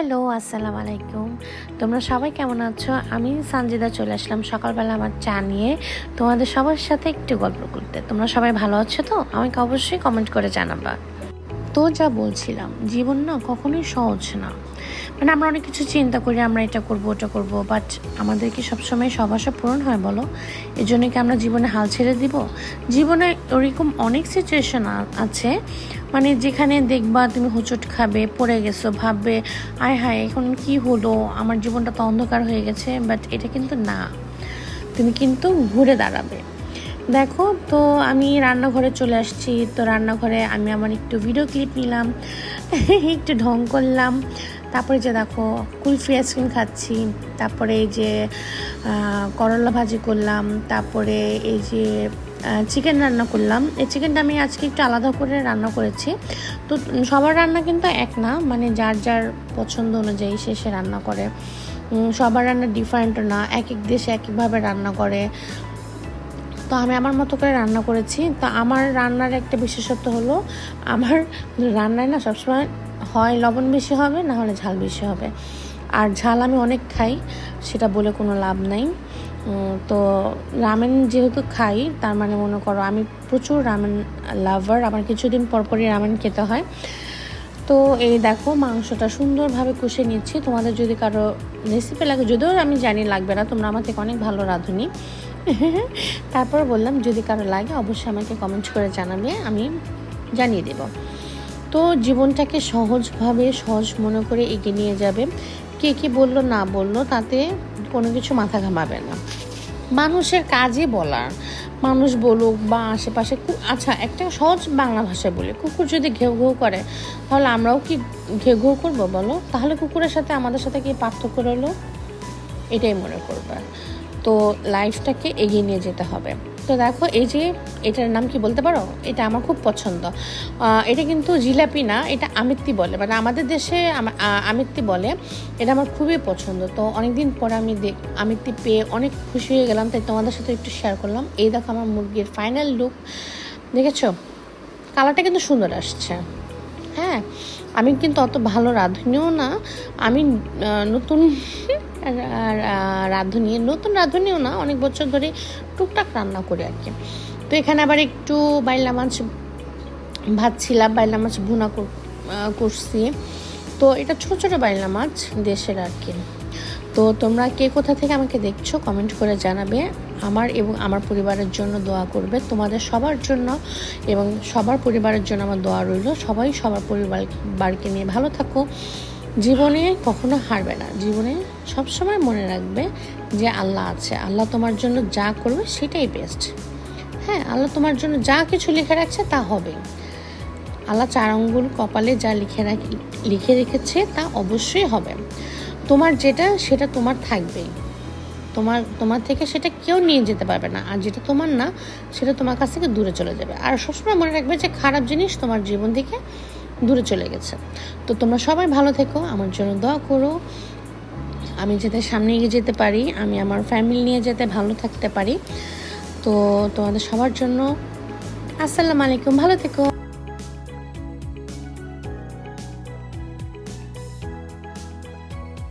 Hello, আসসালামু আলাইকুম। তোমরা সবাই কেমন আছো? আমি সানজিদা চলে আসলাম সকালবেলা আমার চা নিয়ে। তোমাদের সবার সাথে একটু গল্প করতে। তোমরা সবাই ভালো আছো তো? আমাকে অবশ্যই কমেন্ট করে জানাবা। তো যা বলছিলাম, জীবন না কখনোই সহজ না। মানে আমরা অনেক কিছু চিন্তা করি, আমরা এটা করব, ওটা করব বাট আমাদের কি সবসময় সব আশা পূরণ হয় বলো? এই জন্য কি আমরা জীবনে হাল ছেড়ে দিব? জীবনে ওরকম অনেক সিচুয়েশন আছে মানে যেখানে দেখবা তুমি হোঁচট খাবে, পড়ে গেছো, ভাববে, আয় হায়, এখন কি হলো? আমার জীবনটা তো অন্ধকার হয়ে গেছে। বাট এটা কিন্তু না। তুমি কিন্তু ঘুরে দাঁড়াবে। দেখো, তো আমি রান্নাঘরে চলে আসছি। তো রান্নাঘরে আমি আমার একটু ভিডিও ক্লিপ নিলাম, একটু ঢং করলাম। তারপরে যে দেখো, কুলফি আইসক্রিম খাচ্ছি। তারপরে এই যে করলা ভাজি করলাম। তারপরে এই যে চিকেন রান্না করলাম। এই চিকেনটা আমি আজকে একটু আলাদা করে রান্না করেছি। তো সবার রান্না কিন্তু এক না মানে যার যার পছন্দ অনুযায়ী সে সে রান্না করে। সবার রান্না ডিফারেন্ট না, এক এক দেশে এক একভাবে রান্না করে। তো আমি আমার মতো করে রান্না করেছি। তো আমার রান্নার একটা বিশেষত্ব হলো, আমার রান্নায় না সবসময় হয় লবণ বেশি হবে, না হলে ঝাল বেশি হবে। আর ঝাল আমি অনেক খাই, সেটা বলে কোনো লাভ নাই। তো রামেন যেহেতু খাই, তার মানে মনে করো আমি প্রচুর রামেন লাভার, আমার কিছুদিন পরপরই রামেন খেতে হয়। তো এই দেখো মাংসটা সুন্দরভাবে কষে নিচ্ছি তোমাদের যদি কারও রেসিপি লাগে, যদিও আমি জানি লাগবে না, তোমরা আমার থেকে অনেক ভালো রাঁধুনি। তারপর বললাম, যদি কারও লাগে, অবশ্যই আমাকে কমেন্ট করে জানাবে, আমি জানিয়ে দেব। তো জীবনটাকে সহজভাবে, সহজ মনে করে এগিয়ে নিয়ে যাবে। কে কি বলল, না বলল, তাতে কোনো কিছু মাথা ঘামাবে না। মানুষের কাজই বলার। মানুষ বলুক বা আশেপাশে আচ্ছা একটা সহজ বাংলা ভাষায় বলি, কুকুর যদি ঘেউ ঘেউ করে, তাহলে আমরাও কি ঘেউ ঘেউ করব বলো? তাহলে কুকুরের সাথে আমাদের সাথে কি পার্থক্য রইল? এটাই মনে করবে। তো লাইফটাকে এগিয়ে নিয়ে যেতে হবে। তো দেখো, এই যে এটার নাম কি বলতে পারো? এটা আমার খুব পছন্দ। এটা কিন্তু জিলাপি না, এটা আমিত্তি বলে। মানে আমাদের দেশে আমিত্তি বলে, এটা আমার খুবই পছন্দ। তো অনেকদিন পরে আমি আমিত্তি পেয়ে অনেক খুশি হয়ে গেলাম, তাই তোমাদের সাথে একটু শেয়ার করলাম। এই দেখো আমার মুরগির ফাইনাল লুক দেখেছ? কালারটা কিন্তু সুন্দর আসছে। হ্যাঁ আমি কিন্তু অত ভালো রাঁধুনিও না। আমি নতুন রা- রা- রাঁধুনি, নতুন রাঁধুনিও না, অনেক বছর ধরে টুকটাক রান্না করি আর কি। তো এখানে আবার একটু বাইলা মাছ ভাজছিলাম, বাইলা মাছ ভুনা করছি। তো এটা ছোটো ছোটো বাইলা মাছ দেশের আর কি। তো তোমরা কে কোথা থেকে আমাকে দেখছ কমেন্ট করে জানাবে। আমার এবং আমার পরিবারের জন্য দোয়া করবে। তোমাদের সবার জন্য এবং সবার পরিবারের জন্য আমার দোয়া রইল। সবাই সবার পরিবার বারকে নিয়ে ভালো থাকো। জীবনে কখনো হারবে না। জীবনে সবসময় মনে রাখবে যে আল্লাহ আছে। আল্লাহ তোমার জন্য যা করবে সেটাই বেস্ট হ্যাঁ আল্লাহ তোমার জন্য যা কিছু লিখে রাখছে তা হবে। আল্লাহ চার আঙ্গুল কপালে যা লিখে রাখি লিখে রেখেছে তা অবশ্যই হবে। তোমার যেটা, সেটা তোমার থাকবেই তোমার তোমার থেকে সেটা কেউ নিয়ে যেতে পারবে না। আর যেটা তোমার না, সেটা তোমার কাছ থেকে দূরে চলে যাবে। আর সবসময় মনে রাখবে যে খারাপ জিনিস তোমার জীবন থেকে দূরে চলে গেছে। তো তোমরা সবাই ভালো থেকো, আমার জন্য দোয়া করো। আমি যাতে সামনে এগিয়ে যেতে পারি, আমি আমার ফ্যামিলি নিয়ে যেতে ভালো থাকতে পারি। তো তোমাদের সবার জন্য আসসালামু আলাইকুম, ভালো থেকো।